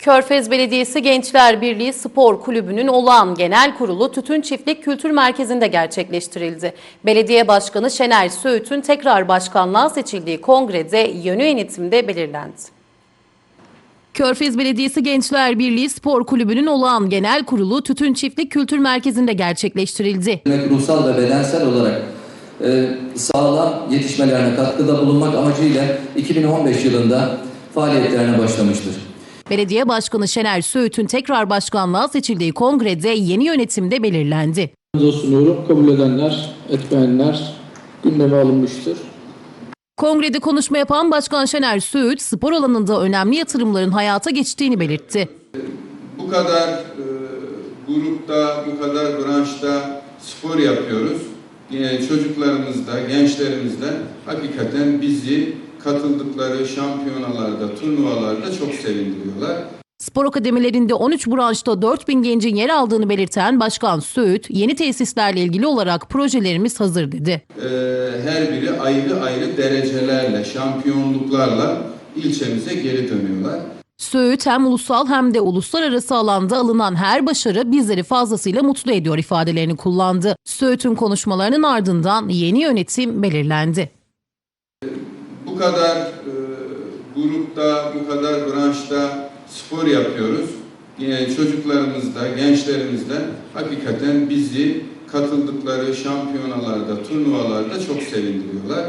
Körfez Belediyesi Gençler Birliği Spor Kulübü'nün olağan genel kurulu Tütün Çiftlik Kültür Merkezi'nde gerçekleştirildi. Belediye Başkanı Şener Söğüt'ün tekrar başkanlığa seçildiği kongrede yönü yönetimde belirlendi. Körfez Belediyesi Gençler Birliği Spor Kulübü'nün olağan genel kurulu Tütün Çiftlik Kültür Merkezi'nde gerçekleştirildi. Ruhsal ve bedensel olarak e, sağlam yetişmelerine katkıda bulunmak amacıyla 2015 yılında faaliyetlerine başlamıştır. Belediye Başkanı Şener Söğüt'ün tekrar başkanlığa seçildiği kongrede yeni yönetimde belirlendi. sunuyorum. Kabul edenler, etmeyenler gündeme alınmıştır. Kongrede konuşma yapan Başkan Şener Söğüt, spor alanında önemli yatırımların hayata geçtiğini belirtti. bu kadar e, grupta, bu kadar branşta spor yapıyoruz. Yine çocuklarımızda, gençlerimizde hakikaten bizi katıldıkları şampiyonalarda, turnuvalarda çok sevindiriyorlar. Spor akademilerinde 13 branşta 4000 gencin yer aldığını belirten Başkan Söğüt, yeni tesislerle ilgili olarak projelerimiz hazır dedi. E, her biri ayrı ayrı derecelerle, şampiyonluklarla ilçemize geri dönüyorlar. Söğüt hem ulusal hem de uluslararası alanda alınan her başarı bizleri fazlasıyla mutlu ediyor ifadelerini kullandı. Söğüt'ün konuşmalarının ardından yeni yönetim belirlendi. Kadar e, grupta, bu kadar branşta spor yapıyoruz. Yine çocuklarımızda, gençlerimizde hakikaten bizi katıldıkları şampiyonalarda, turnuvalarda çok sevindiriyorlar.